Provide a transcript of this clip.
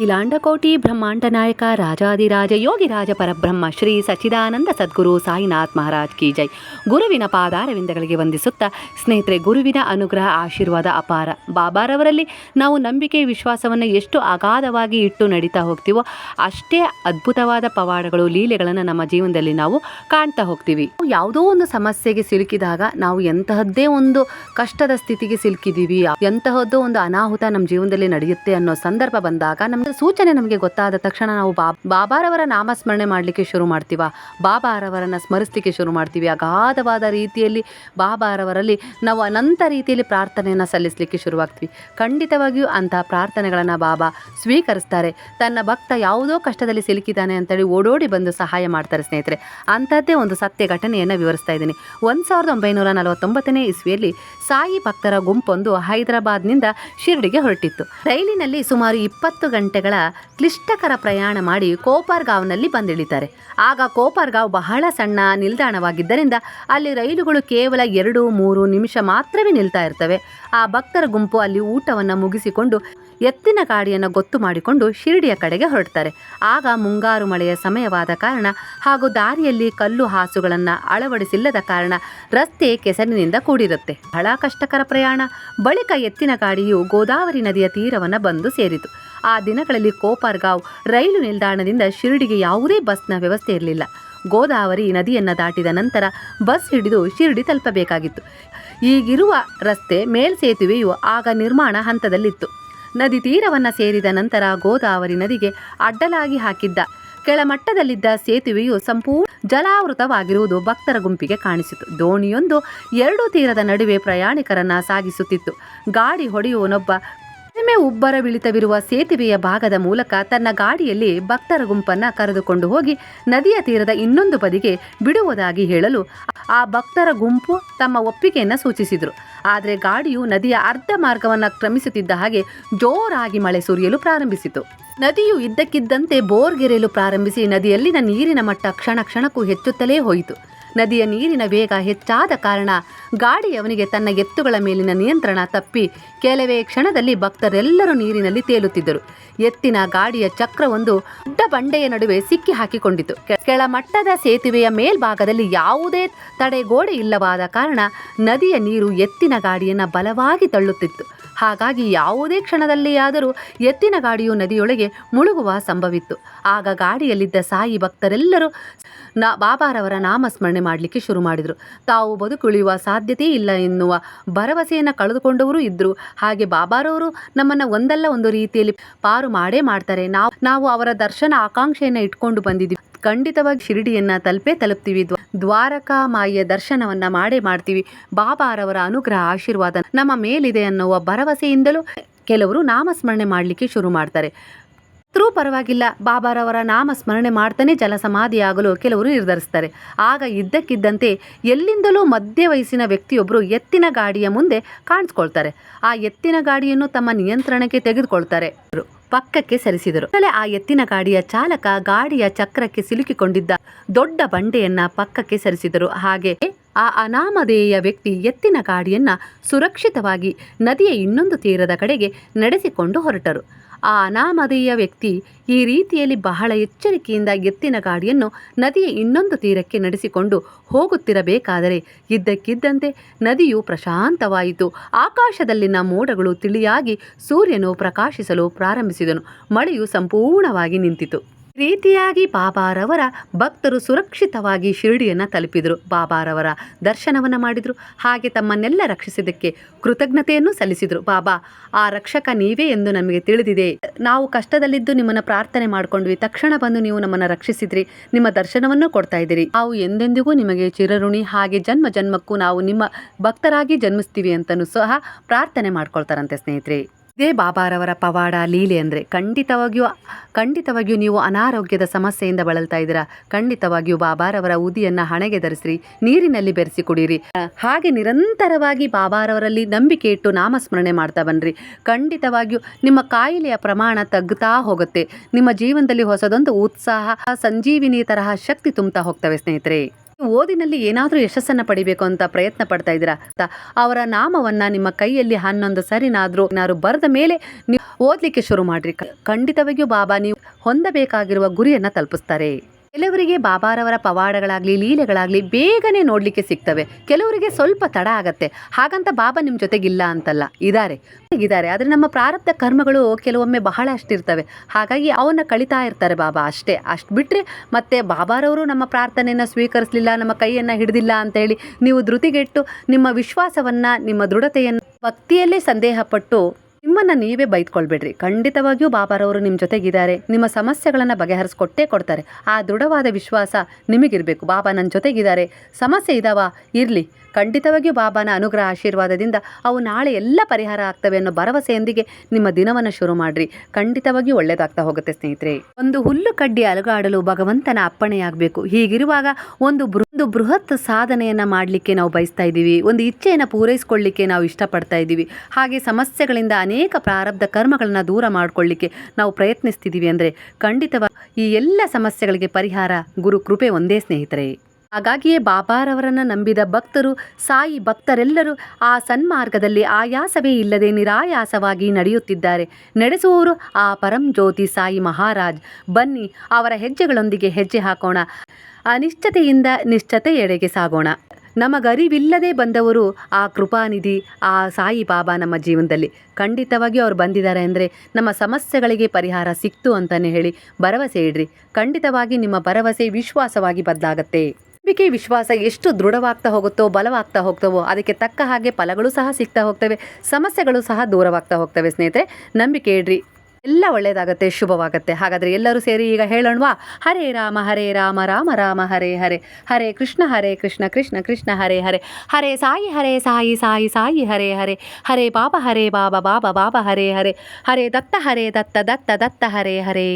ಇಲಾಂಡಕೋಟಿ ಬ್ರಹ್ಮಾಂಡ ನಾಯಕ ರಾಜಾದಿರಾಜ ಯೋಗಿರಾಜ ಪರಬ್ರಹ್ಮ ಶ್ರೀ ಸಚ್ಚಿದಾನಂದ ಸದ್ಗುರು ಸಾಯಿನಾಥ್ ಮಹಾರಾಜ್ ಕಿ ಜೈ. ಗುರುವಿನ ಪಾದಾರವಿಂದಗಳಿಗೆ ವಂದಿಸುತ್ತಾ ಸ್ನೇಹಿತರೆ, ಗುರುವಿನ ಅನುಗ್ರಹ ಆಶೀರ್ವಾದ ಅಪಾರ. ಬಾಬಾರವರಲ್ಲಿ ನಾವು ನಂಬಿಕೆ ವಿಶ್ವಾಸವನ್ನು ಎಷ್ಟು ಅಗಾಧವಾಗಿ ಇಟ್ಟು ನಡೀತಾ ಹೋಗ್ತೀವೋ ಅಷ್ಟೇ ಅದ್ಭುತವಾದ ಪವಾಡಗಳು, ಲೀಲೆಗಳನ್ನು ನಮ್ಮ ಜೀವನದಲ್ಲಿ ನಾವು ಕಾಣ್ತಾ ಹೋಗ್ತೀವಿ. ಯಾವುದೋ ಒಂದು ಸಮಸ್ಯೆಗೆ ಸಿಲುಕಿದಾಗ ನಾವು ಎಂತಹದ್ದೇ ಒಂದು ಕಷ್ಟದ ಸ್ಥಿತಿಗೆ ಸಿಲುಕಿದೀವಿ ಎಂತಹದ್ದೋ ಒಂದು ಅನಾಹುತ ನಮ್ಮ ಜೀವನದಲ್ಲಿ ನಡೆಯುತ್ತೆ ಅನ್ನೋ ಸಂದರ್ಭ ಬಂದಾಗ ನಮ್ಗೆ ಸೂಚನೆ ನಮಗೆ ಗೊತ್ತಾದ ತಕ್ಷಣ ನಾವು ಬಾ, ಬಾಬಾರವರ ನಾಮಸ್ಮರಣೆ ಮಾಡಲಿಕ್ಕೆ ಶುರು ಮಾಡ್ತೀವ. ಬಾಬಾರವರನ್ನು ಸ್ಮರಿಸಲಿಕ್ಕೆ ಶುರು ಮಾಡ್ತೀವಿ. ಅಗಾಧವಾದ ರೀತಿಯಲ್ಲಿ ಬಾಬಾರವರಲ್ಲಿ ನಾವು ಅನಂತ ರೀತಿಯಲ್ಲಿ ಪ್ರಾರ್ಥನೆಯನ್ನು ಸಲ್ಲಿಸಲಿಕ್ಕೆ ಶುರುವಾಗ್ತೀವಿ. ಖಂಡಿತವಾಗಿಯೂ ಅಂತಹ ಪ್ರಾರ್ಥನೆಗಳನ್ನು ಬಾಬಾ ಸ್ವೀಕರಿಸ್ತಾರೆ. ತನ್ನ ಭಕ್ತ ಯಾವುದೋ ಕಷ್ಟದಲ್ಲಿ ಸಿಲುಕಿದ್ದಾನೆ ಅಂತೇಳಿ ಓಡೋಡಿ ಬಂದು ಸಹಾಯ ಮಾಡ್ತಾರೆ ಸ್ನೇಹಿತರೆ. ಅಂಥದ್ದೇ ಒಂದು ಸತ್ಯ ಘಟನೆಯನ್ನು ವಿವರಿಸ್ತಾ ಇದ್ದೀನಿ. ಒಂದು ಸಾವಿರದ ಒಂಬೈನೂರ ನಲವತ್ತೊಂಬತ್ತನೇ ಇಸ್ವಿಯಲ್ಲಿ ಸಾಯಿ ಭಕ್ತರ ಗುಂಪೊಂದು ಹೈದರಾಬಾದ್ನಿಂದ ಶಿರ್ಡಿಗೆ ಹೊರಟಿತ್ತು. ರೈಲಿನಲ್ಲಿ ಸುಮಾರು ಇಪ್ಪತ್ತು ಗಂಟೆಗಳ ಕ್ಲಿಷ್ಟಕರ ಪ್ರಯಾಣ ಮಾಡಿ ಕೋಪಾರ್ಗಾವ್ನಲ್ಲಿ ಬಂದಿಳಿತಾರೆ. ಆಗ ಕೋಪಾರ್ಗಾವ್ ಬಹಳ ಸಣ್ಣ ನಿಲ್ದಾಣವಾಗಿದ್ದರಿಂದ ಅಲ್ಲಿ ರೈಲುಗಳು ಕೇವಲ ಎರಡು, ಮೂರು ನಿಮಿಷ ಮಾತ್ರವೇ ನಿಲ್ತಾ ಇರ್ತವೆ. ಆ ಭಕ್ತರ ಗುಂಪು ಅಲ್ಲಿ ಊಟವನ್ನು ಮುಗಿಸಿಕೊಂಡು ಎತ್ತಿನ ಗಾಡಿಯನ್ನು ಗೊತ್ತು ಮಾಡಿಕೊಂಡು ಶಿರಡಿಯ ಕಡೆಗೆ ಹೊರಡ್ತಾರೆ. ಆಗ ಮುಂಗಾರು ಮಳೆಯ ಸಮಯವಾದ ಕಾರಣ ಹಾಗೂ ದಾರಿಯಲ್ಲಿ ಕಲ್ಲು ಹಾಸುಗಳನ್ನು ಅಳವಡಿಸಿಲ್ಲದ ಕಾರಣ ರಸ್ತೆ ಕೆಸರಿನಿಂದ ಕೂಡಿರುತ್ತೆ. ಬಹಳ ಕಷ್ಟಕರ ಪ್ರಯಾಣ. ಬಳಿಕ ಎತ್ತಿನ ಗಾಡಿಯು ಗೋದಾವರಿ ನದಿಯ ತೀರವನ್ನು ಬಂದು ಸೇರಿತು. ಆ ದಿನಗಳಲ್ಲಿ ಕೋಪರ್ಗಾಂವ್ ರೈಲು ನಿಲ್ದಾಣದಿಂದ ಶಿರಡಿಗೆ ಯಾವುದೇ ಬಸ್ನ ವ್ಯವಸ್ಥೆ ಇರಲಿಲ್ಲ. ಗೋದಾವರಿ ನದಿಯನ್ನು ದಾಟಿದ ನಂತರ ಬಸ್ ಹಿಡಿದು ಶಿರಡಿ ತಲುಪಬೇಕಾಗಿತ್ತು. ಈಗಿರುವ ರಸ್ತೆ ಮೇಲ್ಸೇತುವೆಯು ಆಗ ನಿರ್ಮಾಣ ಹಂತದಲ್ಲಿತ್ತು. ನದಿ ತೀರವನ್ನು ಸೇರಿದ ನಂತರ ಗೋದಾವರಿ ನದಿಗೆ ಅಡ್ಡಲಾಗಿ ಹಾಕಿದ್ದ ಕೆಳಮಟ್ಟದಲ್ಲಿದ್ದ ಸೇತುವೆಯು ಸಂಪೂರ್ಣ ಜಲಾವೃತವಾಗಿರುವುದು ಭಕ್ತರ ಗುಂಪಿಗೆ ಕಾಣಿಸಿತು. ದೋಣಿಯೊಂದು ಎರಡು ತೀರದ ನಡುವೆ ಪ್ರಯಾಣಿಕರನ್ನ ಸಾಗಿಸುತ್ತಿತ್ತು. ಗಾಡಿ ಹೊಡೆಯುವನೊಬ್ಬ ಕಡಿಮೆ ಉಬ್ಬರ ಬಿಳಿತವಿರುವ ಸೇತುವೆಯ ಭಾಗದ ಮೂಲಕ ತನ್ನ ಗಾಡಿಯಲ್ಲಿ ಭಕ್ತರ ಗುಂಪನ್ನ ಕರೆದುಕೊಂಡು ಹೋಗಿ ನದಿಯ ತೀರದ ಇನ್ನೊಂದು ಬದಿಗೆ ಬಿಡುವುದಾಗಿ ಹೇಳಲು ಆ ಭಕ್ತರ ಗುಂಪು ತಮ್ಮ ಒಪ್ಪಿಗೆಯನ್ನು ಸೂಚಿಸಿದರು. ಆದರೆ ಗಾಡಿಯು ನದಿಯ ಅರ್ಧ ಮಾರ್ಗವನ್ನು ಕ್ರಮಿಸುತ್ತಿದ್ದ ಹಾಗೆ ಜೋರಾಗಿ ಮಳೆ ಸುರಿಯಲು ಪ್ರಾರಂಭಿಸಿತು. ನದಿಯು ಇದ್ದಕ್ಕಿದ್ದಂತೆ ಬೋರ್ಗೆರೆಯಲು ಪ್ರಾರಂಭಿಸಿ ನದಿಯಲ್ಲಿನ ನೀರಿನ ಮಟ್ಟ ಕ್ಷಣ ಕ್ಷಣಕ್ಕೂ ಹೆಚ್ಚುತ್ತಲೇ ಹೋಯಿತು. ನದಿಯ ನೀರಿನ ವೇಗ ಹೆಚ್ಚಾದ ಕಾರಣ ಗಾಡಿಯವನಿಗೆ ತನ್ನ ಎತ್ತುಗಳ ಮೇಲಿನ ನಿಯಂತ್ರಣ ತಪ್ಪಿ ಕೆಲವೇ ಕ್ಷಣದಲ್ಲಿ ಭಕ್ತರೆಲ್ಲರೂ ನೀರಿನಲ್ಲಿ ತೇಲುತ್ತಿದ್ದರು. ಎತ್ತಿನ ಗಾಡಿಯ ಚಕ್ರವೊಂದು ದೊಡ್ಡ ಬಂಡೆಯ ನಡುವೆ ಸಿಕ್ಕಿ ಹಾಕಿಕೊಂಡಿತು. ಕೆಳಮಟ್ಟದ ಸೇತುವೆಯ ಮೇಲ್ಭಾಗದಲ್ಲಿ ಯಾವುದೇ ತಡೆಗೋಡೆ ಇಲ್ಲವಾದ ಕಾರಣ ನದಿಯ ನೀರು ಎತ್ತಿನ ಗಾಡಿಯನ್ನು ಬಲವಾಗಿ ತಳ್ಳುತ್ತಿತ್ತು. ಹಾಗಾಗಿ ಯಾವುದೇ ಕ್ಷಣದಲ್ಲಿಯಾದರೂ ಎತ್ತಿನ ಗಾಡಿಯು ನದಿಯೊಳಗೆ ಮುಳುಗುವ ಸಂಭವಿತ್ತು. ಆಗ ಗಾಡಿಯಲ್ಲಿದ್ದ ಸಾಯಿ ಭಕ್ತರೆಲ್ಲರೂ ನಾ ಬಾಬಾರವರ ನಾಮಸ್ಮರಣೆ ಮಾಡಲಿಕ್ಕೆ ಶುರು ಮಾಡಿದರು. ತಾವು ಬದುಕುಳಿಯುವ ಸಾಧ್ಯತೆ ಇಲ್ಲ ಎನ್ನುವ ಭರವಸೆಯನ್ನು ಕಳೆದುಕೊಂಡವರು ಇದ್ದರು. ಹಾಗೆ ಬಾಬಾರವರು ನಮ್ಮನ್ನು ಒಂದಲ್ಲ ಒಂದು ರೀತಿಯಲ್ಲಿ ಪಾರು ಮಾಡೇ ಮಾಡ್ತಾರೆ. ನಾವು ನಾವು ಅವರ ದರ್ಶನ ಆಕಾಂಕ್ಷೆಯನ್ನು ಇಟ್ಕೊಂಡು ಬಂದಿದ್ದೀವಿ. ಖಂಡಿತವಾಗಿ ಶಿರಡಿಯನ್ನ ತಲುಪೇ ತಲುಪ್ತೀವಿ. ದ್ವಾರಕಾ ಮಾಯಿಯ ದರ್ಶನವನ್ನ ಮಾಡೇ ಮಾಡ್ತೀವಿ. ಬಾಬಾರವರ ಅನುಗ್ರಹ ಆಶೀರ್ವಾದ ನಮ್ಮ ಮೇಲಿದೆ ಅನ್ನುವ ಭರವಸೆಯಿಂದಲೂ ಕೆಲವರು ನಾಮಸ್ಮರಣೆ ಮಾಡಲಿಕ್ಕೆ ಶುರು ಮಾಡ್ತಾರೆ. ಆದರೂ ಪರವಾಗಿಲ್ಲ. ಬಾಬಾರವರ ನಾಮ ಸ್ಮರಣೆ ಮಾಡ್ತಾನೆ ಜಲಸಮಾಧಿಯಾಗಲು ಕೆಲವರು ನಿರ್ಧರಿಸ್ತಾರೆ. ಆಗ ಇದ್ದಕ್ಕಿದ್ದಂತೆ ಎಲ್ಲಿಂದಲೂ ಮಧ್ಯ ವಯಸ್ಸಿನ ವ್ಯಕ್ತಿಯೊಬ್ಬರು ಎತ್ತಿನ ಗಾಡಿಯ ಮುಂದೆ ಕಾಣಿಸ್ಕೊಳ್ತಾರೆ. ಆ ಎತ್ತಿನ ಗಾಡಿಯನ್ನು ತಮ್ಮ ನಿಯಂತ್ರಣಕ್ಕೆ ತೆಗೆದುಕೊಳ್ತಾರೆ. ಪಕ್ಕಕ್ಕೆ ಸರಿಸಿದರು. ಆ ಎತ್ತಿನ ಗಾಡಿಯ ಚಾಲಕ ಗಾಡಿಯ ಚಕ್ರಕ್ಕೆ ಸಿಲುಕಿಕೊಂಡಿದ್ದ ದೊಡ್ಡ ಬಂಡೆಯನ್ನ ಪಕ್ಕಕ್ಕೆ ಸರಿಸಿದರು. ಹಾಗೆ ಆ ಅನಾಮಧೇಯ ವ್ಯಕ್ತಿ ಎತ್ತಿನ ಗಾಡಿಯನ್ನ ಸುರಕ್ಷಿತವಾಗಿ ನದಿಯ ಇನ್ನೊಂದು ತೀರದ ಕಡೆಗೆ ನಡೆಸಿಕೊಂಡು ಹೊರಟರು. ಆ ಅನಾಮಧೇಯ ವ್ಯಕ್ತಿ ಈ ರೀತಿಯಲ್ಲಿ ಬಹಳ ಎಚ್ಚರಿಕೆಯಿಂದ ಎತ್ತಿನ ಗಾಡಿಯನ್ನು ನದಿಯ ಇನ್ನೊಂದು ತೀರಕ್ಕೆ ನಡೆಸಿಕೊಂಡು ಹೋಗುತ್ತಿರಬೇಕಾದರೆ ಇದ್ದಕ್ಕಿದ್ದಂತೆ ನದಿಯು ಪ್ರಶಾಂತವಾಯಿತು. ಆಕಾಶದಲ್ಲಿನ ಮೋಡಗಳು ತಿಳಿಯಾಗಿ ಸೂರ್ಯನು ಪ್ರಕಾಶಿಸಲು ಪ್ರಾರಂಭಿಸಿದನು. ಮಳೆಯು ಸಂಪೂರ್ಣವಾಗಿ ನಿಂತಿತು. ರೀತಿಯಾಗಿ ಬಾಬಾರವರ ಭಕ್ತರು ಸುರಕ್ಷಿತವಾಗಿ ಶಿರಡಿಯನ್ನು ತಲುಪಿದರು. ಬಾಬಾರವರ ದರ್ಶನವನ್ನು ಮಾಡಿದರು. ಹಾಗೆ ತಮ್ಮನ್ನೆಲ್ಲ ರಕ್ಷಿಸಿದ್ದಕ್ಕೆ ಕೃತಜ್ಞತೆಯನ್ನು ಸಲ್ಲಿಸಿದರು. ಬಾಬಾ, ಆ ರಕ್ಷಕ ನೀವೇ ಎಂದು ನಮಗೆ ತಿಳಿದಿದೆ. ನಾವು ಕಷ್ಟದಲ್ಲಿದ್ದು ನಿಮ್ಮನ್ನು ಪ್ರಾರ್ಥನೆ ಮಾಡ್ಕೊಂಡ್ವಿ. ತಕ್ಷಣ ಬಂದು ನೀವು ನಮ್ಮನ್ನು ರಕ್ಷಿಸಿದ್ರಿ. ನಿಮ್ಮ ದರ್ಶನವನ್ನು ಕೊಡ್ತಾ ಇದ್ದೀರಿ. ನಾವು ಎಂದೆಂದಿಗೂ ನಿಮಗೆ ಚಿರಋಣಿ ಹಾಗೆ ಜನ್ಮ ಜನ್ಮಕ್ಕೂ ನಾವು ನಿಮ್ಮ ಭಕ್ತರಾಗಿ ಜನ್ಮಿಸ್ತೀವಿ ಅಂತಲೂ ಸಹ ಪ್ರಾರ್ಥನೆ ಮಾಡ್ಕೊಳ್ತಾರಂತೆ ಸ್ನೇಹಿತರೆ. ಇದೇ ಬಾಬಾರವರ ಪವಾಡ ಲೀಲೆ ಅಂದರೆ ಖಂಡಿತವಾಗಿಯೂ ಖಂಡಿತವಾಗಿಯೂ ನೀವು ಅನಾರೋಗ್ಯದ ಸಮಸ್ಯೆಯಿಂದ ಬಳಲ್ತಾ ಇದ್ದೀರಾ? ಖಂಡಿತವಾಗಿಯೂ ಬಾಬಾರವರ ಉದಿಯನ್ನು ಹಣೆಗೆ ಧರಿಸ್ರಿ, ನೀರಿನಲ್ಲಿ ಬೆರೆಸಿ ಕುಡೀರಿ. ಹಾಗೆ ನಿರಂತರವಾಗಿ ಬಾಬಾರವರಲ್ಲಿ ನಂಬಿಕೆ ಇಟ್ಟು ನಾಮಸ್ಮರಣೆ ಮಾಡ್ತಾ ಬನ್ನಿರಿ ಖಂಡಿತವಾಗಿಯೂ ನಿಮ್ಮ ಕಾಯಿಲೆಯ ಪ್ರಮಾಣ ತಗ್ಗುತ್ತಾ ಹೋಗುತ್ತೆ. ನಿಮ್ಮ ಜೀವನದಲ್ಲಿ ಹೊಸದೊಂದು ಉತ್ಸಾಹ, ಸಂಜೀವಿನಿ ತರಹ ಶಕ್ತಿ ತುಂಬುತ್ತಾ ಹೋಗ್ತವೆ ಸ್ನೇಹಿತರೆ. ಓದಿನಲ್ಲಿ ಏನಾದರೂ ಯಶಸ್ಸನ್ನು ಪಡಿಬೇಕು ಅಂತ ಪ್ರಯತ್ನ ಪಡ್ತಾ ಇದ್ದೀರಾ? ಅವರ ನಾಮವನ್ನು ನಿಮ್ಮ ಕೈಯಲ್ಲಿ ಹನ್ನೊಂದು ಸರಿನಾದರೂ ಏನಾದ್ರು ಬರೆದ ಮೇಲೆ ನೀವು ಓದಲಿಕ್ಕೆ ಶುರು ಮಾಡಿರಿ. ಖಂಡಿತವಾಗಿಯೂ ಬಾಬಾ, ನೀವು ಹೊಂದಬೇಕಾಗಿರುವ ಗುರಿಯನ್ನು ತಲುಪಿಸ್ತಾರೆ. ಕೆಲವರಿಗೆ ಬಾಬಾರವರ ಪವಾಡಗಳಾಗಲಿ, ಲೀಲೆಗಳಾಗಲಿ ಬೇಗನೆ ನೋಡಲಿಕ್ಕೆ ಸಿಗ್ತವೆ. ಕೆಲವರಿಗೆ ಸ್ವಲ್ಪ ತಡ ಆಗತ್ತೆ. ಹಾಗಂತ ಬಾಬಾ ನಿಮ್ಮ ಜೊತೆಗಿಲ್ಲ ಅಂತಲ್ಲ. ಇದ್ದಾರೆ ಇದ್ದಾರೆ ಆದರೆ ನಮ್ಮ ಪ್ರಾರಬ್ಧ ಕರ್ಮಗಳು ಕೆಲವೊಮ್ಮೆ ಬಹಳ ಅಷ್ಟಿರ್ತವೆ ಹಾಗಾಗಿ ಅವನ್ನ ಕಳಿತಾ ಇರ್ತಾರೆ ಬಾಬಾ ಅಷ್ಟೇ. ಅಷ್ಟು ಬಿಟ್ಟರೆ ಮತ್ತೆ ಬಾಬಾರವರು ನಮ್ಮ ಪ್ರಾರ್ಥನೆಯನ್ನು ಸ್ವೀಕರಿಸಲಿಲ್ಲ, ನಮ್ಮ ಕೈಯನ್ನು ಹಿಡಿದಿಲ್ಲ ಅಂತ ಹೇಳಿ ನೀವು ಧೃತಿಗೆಟ್ಟು ನಿಮ್ಮ ವಿಶ್ವಾಸವನ್ನು, ನಿಮ್ಮ ದೃಢತೆಯನ್ನು ಭಕ್ತಿಯಲ್ಲೇ ಸಂದೇಹಪಟ್ಟು ನಿಮ್ಮನ್ನು ನೀವೇ ಬೈತ್ಕೊಳ್ಬೇಡ್ರಿ. ಖಂಡಿತವಾಗಿಯೂ ಬಾಬಾರವರು ನಿಮ್ಮ ಜೊತೆಗಿದ್ದಾರೆ. ನಿಮ್ಮ ಸಮಸ್ಯೆಗಳನ್ನು ಬಗೆಹರಿಸ್ಕೊಟ್ಟೇ ಕೊಡ್ತಾರೆ. ಆ ದೃಢವಾದ ವಿಶ್ವಾಸ ನಿಮಗಿರಬೇಕು. ಬಾಬಾ ನನ್ನ ಜೊತೆಗಿದ್ದಾರೆ. ಸಮಸ್ಯೆ ಇದಾವ? ಇರಲಿ. ಖಂಡಿತವಾಗಿಯೂ ಬಾಬಾನ ಅನುಗ್ರಹ ಆಶೀರ್ವಾದದಿಂದ ಅವು ನಾಳೆ ಎಲ್ಲ ಪರಿಹಾರ ಆಗ್ತವೆ ಅನ್ನೋ ಭರವಸೆಯೊಂದಿಗೆ ನಿಮ್ಮ ದಿನವನ್ನು ಶುರು ಮಾಡ್ರಿ. ಖಂಡಿತವಾಗಿಯೂ ಒಳ್ಳೆಯದಾಗ್ತಾ ಹೋಗುತ್ತೆ ಸ್ನೇಹಿತರೆ. ಒಂದು ಹುಲ್ಲು ಕಡ್ಡಿ ಅಲುಗಾಡಲು ಭಗವಂತನ ಅಪ್ಪಣೆಯಾಗಬೇಕು. ಹೀಗಿರುವಾಗ ಒಂದು ಒಂದು ಬೃಹತ್ ಸಾಧನೆಯನ್ನು ಮಾಡಲಿಕ್ಕೆ ನಾವು ಬಯಸ್ತಾ ಇದ್ದೀವಿ. ಒಂದು ಇಚ್ಛೆಯನ್ನು ಪೂರೈಸ್ಕೊಳ್ಳಿಕ್ಕೆ ನಾವು ಇಷ್ಟಪಡ್ತಾ ಇದ್ದೀವಿ. ಹಾಗೆ ಸಮಸ್ಯೆಗಳಿಂದ ಅನೇಕ ಪ್ರಾರಬ್ಧ ಕರ್ಮಗಳನ್ನು ದೂರ ಮಾಡಿಕೊಳ್ಳಿಕ್ಕೆ ನಾವು ಪ್ರಯತ್ನಿಸ್ತಿದ್ದೀವಿ ಅಂದರೆ ಖಂಡಿತವಾಗಿ ಈ ಎಲ್ಲ ಸಮಸ್ಯೆಗಳಿಗೆ ಪರಿಹಾರ ಗುರು ಕೃಪೆ ಒಂದೇ ಸ್ನೇಹಿತರೆ. ಹಾಗಾಗಿಯೇ ಬಾಬಾರವರನ್ನು ನಂಬಿದ ಭಕ್ತರು, ಸಾಯಿ ಭಕ್ತರೆಲ್ಲರೂ ಆ ಸನ್ಮಾರ್ಗದಲ್ಲಿ ಆಯಾಸವೇ ಇಲ್ಲದೆ ನಿರಾಯಾಸವಾಗಿ ನಡೆಯುತ್ತಿದ್ದಾರೆ. ನಡೆಸುವವರು ಆ ಪರಂ ಜ್ಯೋತಿ ಸಾಯಿ ಮಹಾರಾಜ್. ಬನ್ನಿ, ಅವರ ಹೆಜ್ಜೆಗಳೊಂದಿಗೆ ಹೆಜ್ಜೆ ಹಾಕೋಣ. ಅನಿಶ್ಚತೆಯಿಂದ ನಿಶ್ಚತೆಯೆಡೆಗೆ ಸಾಗೋಣ. ನಮಗರಿವಿಲ್ಲದೆ ಬಂದವರು ಆ ಕೃಪಾನಿಧಿ, ಆ ಸಾಯಿ ಬಾಬಾ ನಮ್ಮ ಜೀವನದಲ್ಲಿ. ಖಂಡಿತವಾಗಿ ಅವ್ರು ಬಂದಿದ್ದಾರೆ ಅಂದರೆ ನಮ್ಮ ಸಮಸ್ಯೆಗಳಿಗೆ ಪರಿಹಾರ ಸಿಕ್ತು ಅಂತಲೇ ಹೇಳಿ ಭರವಸೆ ಇಡ್ರಿ. ಖಂಡಿತವಾಗಿ ನಿಮ್ಮ ಭರವಸೆ ವಿಶ್ವಾಸವಾಗಿ ಬದಲಾಗತ್ತೆ. ನಂಬಿಕೆ, ವಿಶ್ವಾಸ ಎಷ್ಟು ದೃಢವಾಗ್ತಾ ಹೋಗುತ್ತೋ, ಬಲವಾಗ್ತಾ ಹೋಗ್ತವೋ, ಅದಕ್ಕೆ ತಕ್ಕ ಹಾಗೆ ಫಲಗಳು ಸಹ ಸಿಗ್ತಾ ಹೋಗ್ತವೆ, ಸಮಸ್ಯೆಗಳು ಸಹ ದೂರವಾಗ್ತಾ ಹೋಗ್ತವೆ ಸ್ನೇಹಿತರೆ. ನಂಬಿಕೆ ಇಡ್ರಿ. ಎಲ್ಲ ಒಳ್ಳೆಯದಾಗತ್ತೆ ಶುಭವಾಗತ್ತೆ. ಹಾಗಾದರೆ ಎಲ್ಲರೂ ಸೇರಿ ಈಗ ಹೇಳೋಣವಾ? ಹರೇ ರಾಮ ಹರೇ ರಾಮ ರಾಮ ರಾಮ, ಹರೇ ಹರೇ. ಹರೇ ಕೃಷ್ಣ ಹರೇ ಕೃಷ್ಣ ಕೃಷ್ಣ ಕೃಷ್ಣ, ಹರೇ ಹರೇ. ಹರೇ ಸಾಯಿ ಹರೇ ಸಾಯಿ ಸಾಯಿ ಸಾಯಿ, ಹರೇ ಹರೇ. ಹರೇ ಬಾಬಾ ಹರೇ ಬಾಬಾ ಬಾಬಾ ಬಾಬಾ, ಹರೇ ಹರೇ. ಹರೇ ದತ್ತ ಹರೇ ದತ್ತ ದತ್ತ ದತ್ತ, ಹರೇ ಹರೇ.